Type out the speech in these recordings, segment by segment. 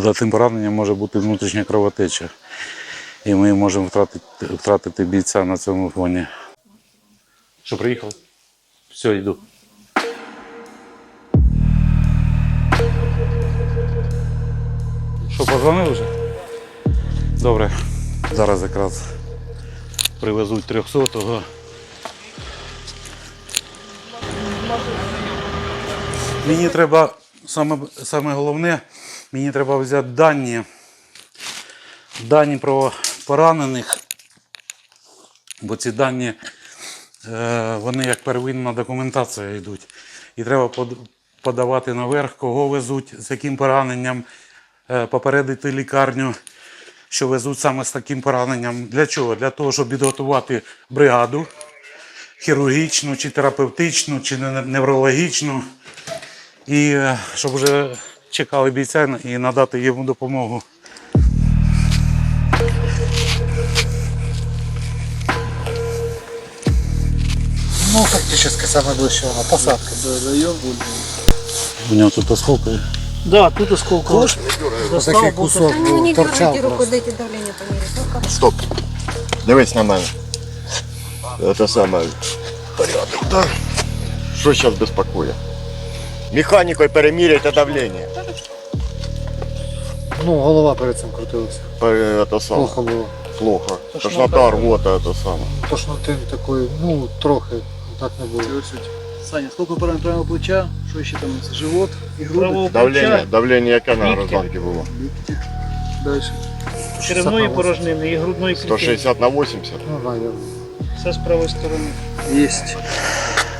За цим пораненням може бути внутрішня кровотеча. І ми можемо втратити, втратити бійця на цьому фоні. Що, приїхали? Все, йду. Що, позвонив вже? Добре. Зараз якраз привезуть 300-го. Мені треба, саме, саме головне, мені треба взяти дані, дані про поранених, бо ці дані, е, вони як первинна документація йдуть. І треба подавати наверх, кого везуть, з яким пораненням, е, попередити лікарню, що везуть саме з таким пораненням. Для чого? Для того, щоб підготувати бригаду хірургічну, чи терапевтичну, чи неврологічну. І е, щоб вже чекали бійця і надати йому допомогу. Ну, фактически самое ближче вона, посадка. У нього тут осколки. Да, тут осколково. Такий кусок Да ну не торчав дергайте руку, дайте давление померить. Стоп. Дивись на мене. Це саме порядок, да? Що зараз безпокоїть? Механікою переміряйте давлення. Ну, голова перед цим крутилася. Пе- Це саме. Плохо було. Плохо. Тошнота, рвота, це саме. Тошнотин такої, ну, трохи, так не було. Саня, сколько поранен правого плеча? Що ще там? Живот і груди? Правого Давлення, давлення яке на Лікті. гражданці було? Дальше. Черевної порожнини і грудної клітини. 160 на 80. Ну, наверное. Все з правої сторони. Єсть.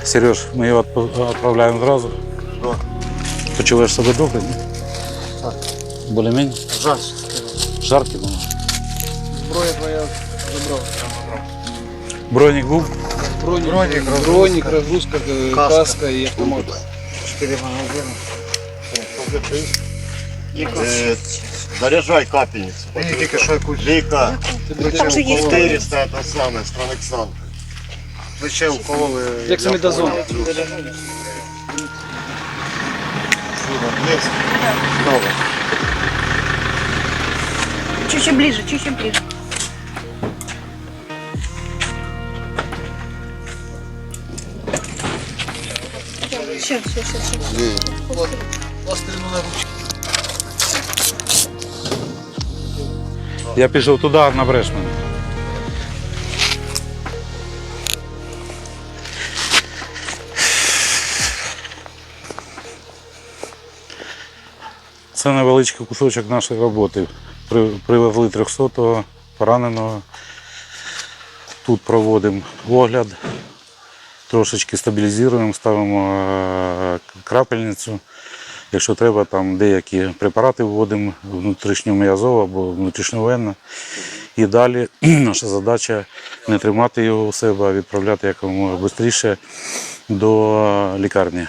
Сереж, ми його відп- відправляємо зразу. Почуваєш себе добре? ні? Так. Більш-менш? Жаль. Жарки було. Зброя твоя забрав. Бронік був? Бронік, Бронік, розгрузка. бронік, розгрузка, е, Каска. каска і автомат. Чотири магазини. Е, Заряджай капельницю. Мені тільки що якусь Ліка. Там же есть 400 це саме, Странексан. плече укололи. Як самідазон. Добре. Чуть-чуть ближе, чуть-чуть ближе. Сейчас, сейчас, сейчас. Я пішов туди, на Брешмен. Це невеличкий кусочок нашої роботи. Привезли 300-го пораненого. Тут проводимо огляд, трошечки стабілізуємо, ставимо е, крапельницю. Якщо треба, там деякі препарати вводимо внутрішньом'язово або внутрішньовенно. І далі наша задача не тримати його у себе, а відправляти якомога швидше до лікарні.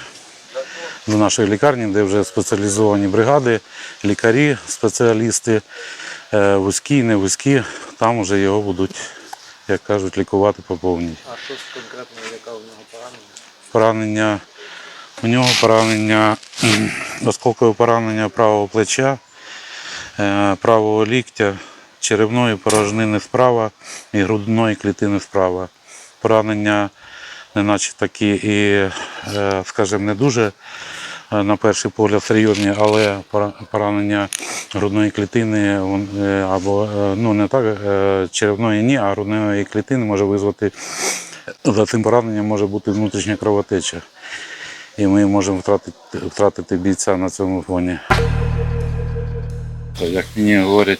До нашої лікарні, де вже спеціалізовані бригади, лікарі, спеціалісти, е, вузькі, не вузькі, там вже його будуть, як кажуть, лікувати по повній. А що конкретно, яка у нього поранення? Поранення, у нього поранення, осколкове поранення правого плеча, е, правого ліктя, черевної порожнини справа і грудної клітини справа. Поранення, неначе такі і, е, скажімо, не дуже е, на перший погляд серйозні, але поранення грудної клітини е, або ну не так, черевної ні, а грудної клітини може визвати за цим пораненням може бути внутрішня кровотеча. І ми можемо втратити, втратити бійця на цьому фоні. Як мені говорять,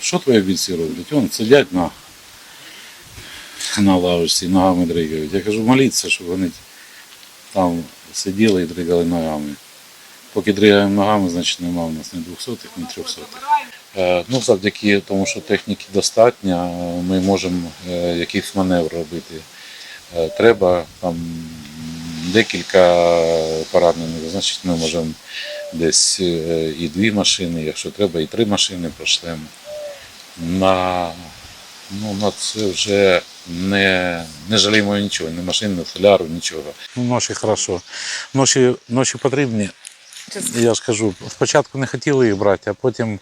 що твої бійці роблять? Вони сидять на, на лавочці, ногами дригають. Я кажу, моліться, щоб вони там сиділи і дригали ногами. Поки дригаємо ногами, значить нема в нас ні 200 ні 300 Е, Ну, завдяки тому, що техніки достатньо, ми можемо е, якийсь маневр робити. Е, Треба там декілька поранених, значить ми можемо десь і дві машини, якщо треба, і три машини прошлемо. На, ну, на це вже не, не жаліємо нічого, ні машин, ні соляру, нічого. Ну, ночі хорошо. Ночі, ночі потрібні, Я ж кажу, спочатку не хотіли їх брати, а потім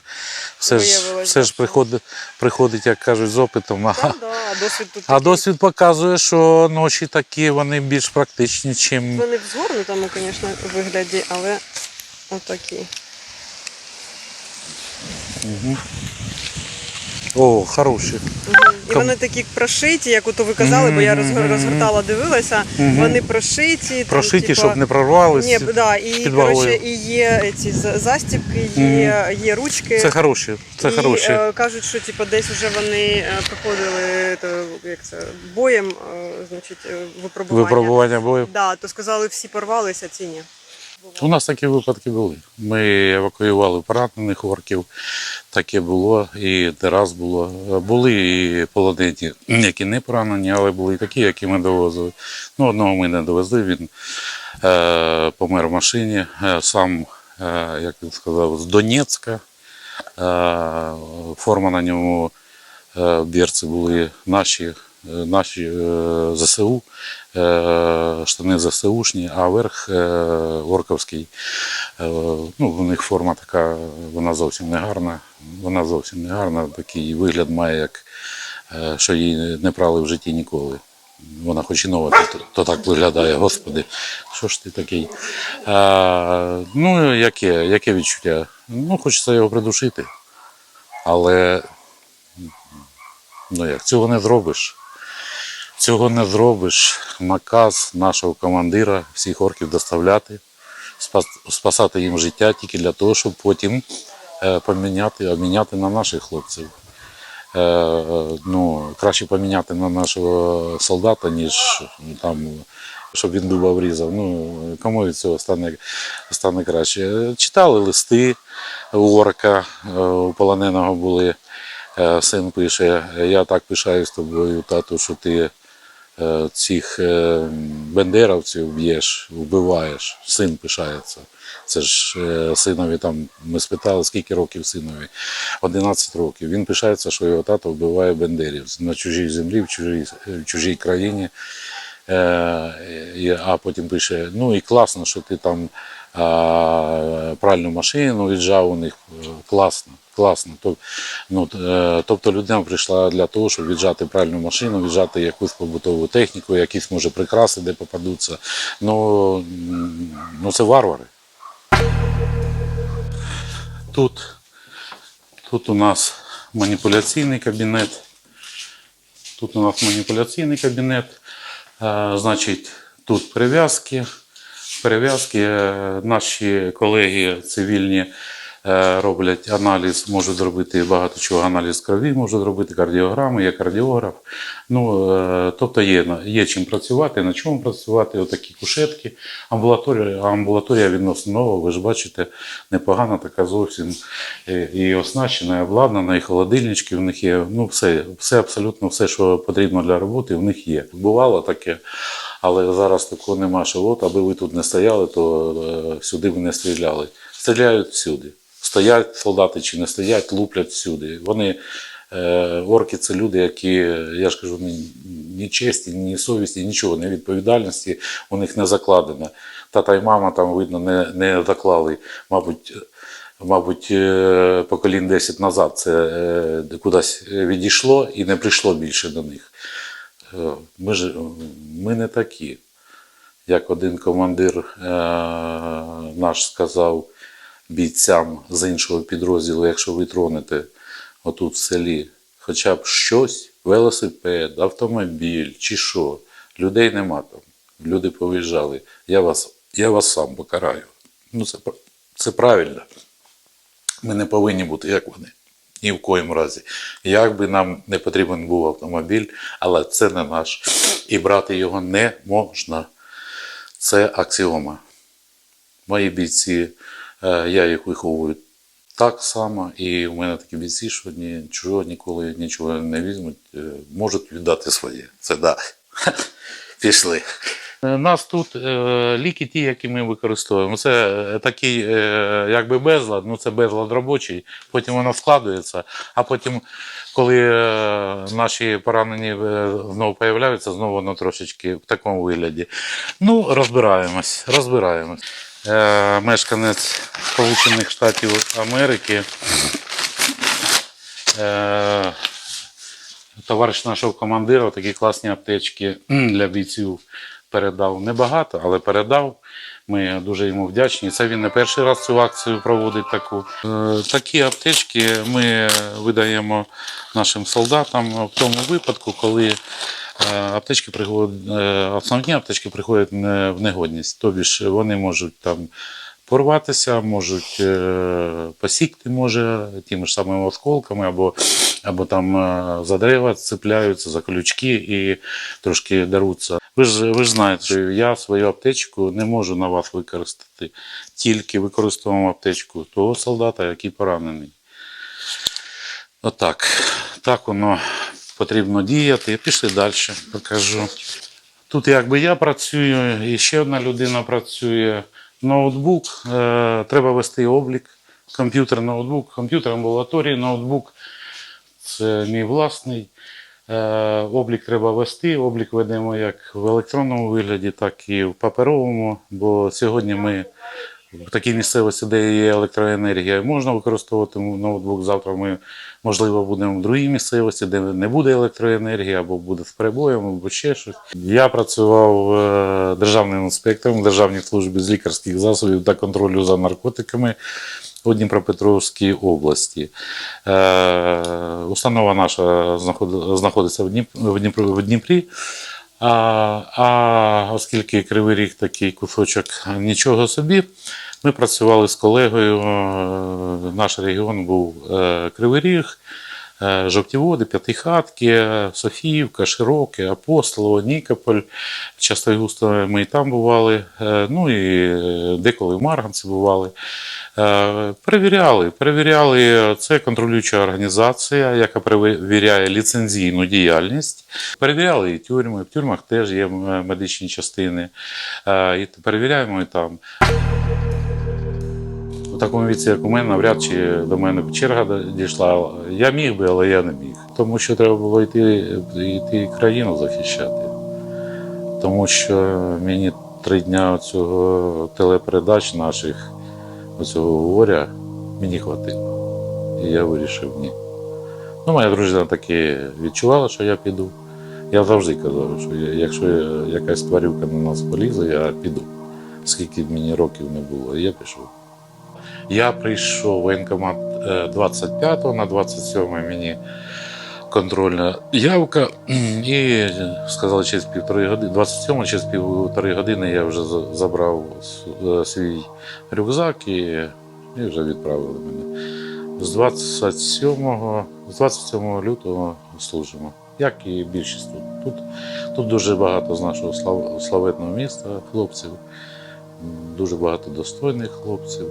все ж, все ж приходить, приходить, як кажуть, з опитом. А, да, а досвід тут а досвід показує, що ночі такі вони більш практичні, чим. Вони в згорнутому, звісно, вигляді, але отакі. О, хороші. І вони такі прошиті, як ото ви казали, бо я розгор- розгортала, дивилася. Вони прошиті. там, Прошиті, типа, щоб не прорвались. Ні, да, і, під коротше, і є ці за- застібки, є, є ручки. Це хороші, це і, хороші. е, кажуть, що типу, десь вже вони е, проходили то, як це, боєм, е, значить, е, випробування. Випробування бою. Да, то сказали, всі порвалися, ці ні. У нас такі випадки були. Ми евакуювали поранених орків. Таке було, і не раз було. Були і полонені, які не поранені, але були і такі, які ми довозили. Ну, одного ми не довезли, він е, помер в машині. Е, сам, е, як він сказав, з Донецька. Е, форма на ньому е, бірці були наші, е, наші е, ЗСУ, штани ЗСУшні, а верх е, орковський. Е, ну, у них форма така, вона зовсім не гарна. Вона зовсім не гарна, такий вигляд має, як е, що її не прали в житті ніколи. Вона хоч і нова, то, то так виглядає, господи, що ж ти такий? А, ну, яке, яке відчуття? Ну, хочеться його придушити. Але ну як, цього не зробиш. Цього не зробиш. Наказ нашого командира всіх орків доставляти, спасати їм життя тільки для того, щоб потім е, поміняти, обміняти на наших хлопців. Е, е, ну, краще поміняти на нашого солдата, ніж там, щоб він дуба врізав. Ну, кому від цього стане, стане краще. Читали листи у орка, е, у полоненого були. Е, Син пише: Я так пишаюсь тобою, тату, що ти е, цих е, бендеровців б'єш, вбиваєш. Син пишається. Це ж е, синові там, ми спитали, скільки років синові? 11 років. Він пишається, що його тато вбиває бендерів на чужій землі, в чужій, в чужій країні. Е, а потім пише: ну і класно, що ти там пральну машину віджав у них. Е, Класно, класно. Ну, е, тобто людина прийшла для того, щоб віджати пральну машину, віджати якусь побутову техніку, якісь може прикраси, де попадуться. Ну, ну це варвари. Тут, тут у нас маніпуляційний кабінет. Тут у нас маніпуляційний кабінет. Е, Значить, тут перев'язки. Перев'язки. Е, Наші колеги цивільні е, роблять аналіз, можуть зробити багато чого, аналіз крові, можуть зробити кардіограми, є кардіограф. Ну, е, тобто є, є чим працювати, на чому працювати, отакі кушетки. Амбулаторія, амбулаторія відносно нова, ви ж бачите, непогана така зовсім і оснащена, і обладнана, і холодильнички в них є. Ну, все, все абсолютно все, що потрібно для роботи, в них є. Бувало таке, але зараз такого нема, що от, аби ви тут не стояли, то е, сюди ви не стріляли. Стріляють всюди. Стоять солдати чи не стоять, луплять всюди. Вони е, орки це люди, які, я ж кажу, ні, честі, ні совісті, нічого, ні відповідальності у них не закладено. Тата й мама там, видно, не, не заклали, мабуть. Мабуть, е, поколінь 10 назад це кудись відійшло і не прийшло більше до них. Е, Ми ж ми не такі. Як один командир е, наш сказав бійцям з іншого підрозділу, якщо ви тронете отут в селі хоча б щось, велосипед, автомобіль чи що, людей нема там. Люди повиїжджали. Я вас, я вас сам покараю. Ну, це, це правильно. Ми не повинні бути як вони. Ні в коїм разі. Як би нам не потрібен був автомобіль, але це не наш. І брати його не можна. Це аксіома. Мої бійці, е, я їх виховую так само, і в мене такі бійці, що нічого ніколи нічого не візьмуть, е, можуть віддати своє. Це да. Пішли. Е, Нас тут е, ліки ті, які ми використовуємо. Це е, такий якби безлад, ну це безлад робочий, потім воно складується, а потім, коли наші поранені знову появляються, знову воно трошечки в такому вигляді. Ну, розбираємось, розбираємось. мешканець Сполучених Штатів Америки. Товариш нашого командира такі класні аптечки для бійців передав. Небагато, але передав. Ми дуже йому вдячні. Це він не перший раз цю акцію проводить таку. Е, Такі аптечки ми видаємо нашим солдатам в тому випадку, коли е, аптечки приходять, е, основні аптечки приходять в негодність. Тобі ж вони можуть там порватися, можуть посікти, може, тими ж самими осколками, або, або там за дерева цепляються, за колючки і трошки даруться. Ви ж, ви ж знаєте, що я свою аптечку не можу на вас використати, тільки використовуємо аптечку того солдата, який поранений. Отак. Так воно потрібно діяти. Пішли далі, покажу. Тут якби я працюю, і ще одна людина працює. Ноутбук, е, треба вести облік. Комп'ютер, ноутбук, комп'ютер амбулаторії, ноутбук це мій власний. Е, облік треба вести. Облік ведемо як в електронному вигляді, так і в паперовому. Бо сьогодні ми в такій місцевості, де є електроенергія, можна використовувати ноутбук. Завтра ми, можливо, будемо в другій місцевості, де не буде електроенергії, або буде з перебоєм, або ще щось. Я працював е, державним інспектором в Державній службі з лікарських засобів та контролю за наркотиками у Дніпропетровській області. Е, установа наша знаходиться в Дніп- в Дніпрі. А, а оскільки Кривий Ріг такий кусочок нічого собі, ми працювали з колегою. е, Наш регіон був е, Кривий Ріг, Жовтіводи, П'ятихатки, Софіївка, Широке, Апостолово, Нікополь. Часто і густо ми і там бували. е, Ну і е, деколи в Марганці бували. Е, Перевіряли, перевіряли. Це контролююча організація, яка перевіряє ліцензійну діяльність. Перевіряли і тюрми. В тюрмах теж є е, медичні частини. Е, І перевіряємо і там. У такому віці, як у мене, навряд чи до мене черга дійшла. Я міг би, але я не міг. Тому що треба було йти, йти країну захищати. Тому що мені три дня цього телепередач наших, оцього горя, мені хватило. І я вирішив ні. Ну, моя дружина таки відчувала, що я піду. Я завжди казав, що якщо якась тварюка на нас полізе, я піду. Скільки б мені років не було, я пішов. Я прийшов в воєнкомат е, 25-го на 27 мені контрольна явка, і сказали, через півтори години, 27 через півтори години я вже забрав е, свій рюкзак і, і вже відправили мене. З 27, з 27 лютого служимо, як і більшість тут. Тут, тут дуже багато з нашого слав- славетного міста хлопців, дуже багато достойних хлопців.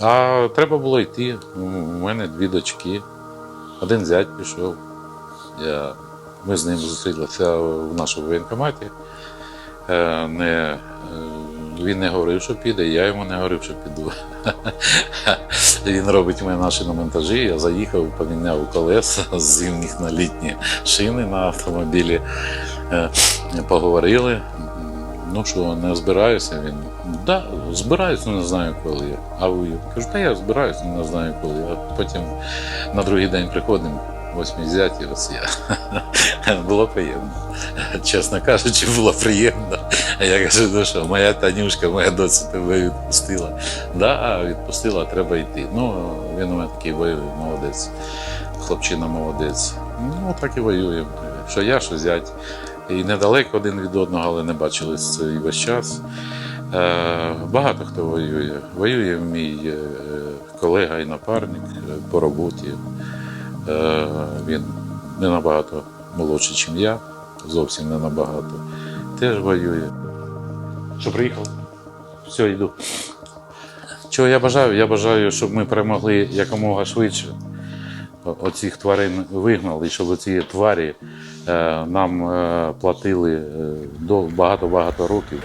А треба було йти. У мене дві дочки. Один зять пішов. Я, ми з ним зустрілися в нашому воєнкоматі. Е, Не, е, він не говорив, що піде, я йому не говорив, що піду. Він робить мене наші на монтажі. Я заїхав, поміняв колеса з зимних на літні шини на автомобілі. Е, Поговорили. Ну що, не збираюся. Він. Да, збираюсь, ну не знаю коли. А ви кажу, та я збираюсь, ну не знаю коли. А потім на другий день приходимо, восьмій зяті, ось я. Було приємно. Чесно кажучи, було приємно. А я кажу, ну що, моя Танюшка, моя доця тебе відпустила. Да, відпустила, треба йти. Ну, він у мене такий бойовий, молодець. Хлопчина молодець. Ну, так і воюємо. Що я, що зять. І недалеко один від одного, але не бачились і весь час. Е, Багато хто воює. Воює мій е, колега і напарник е, по роботі. Він не набагато молодший, ніж я, зовсім не набагато. Теж воює. Що приїхав? Все, йду. Чого я бажаю? Я бажаю, щоб ми перемогли якомога швидше. Оцих тварин вигнали, щоб ці тварі е, нам е, платили е, до багато-багато років.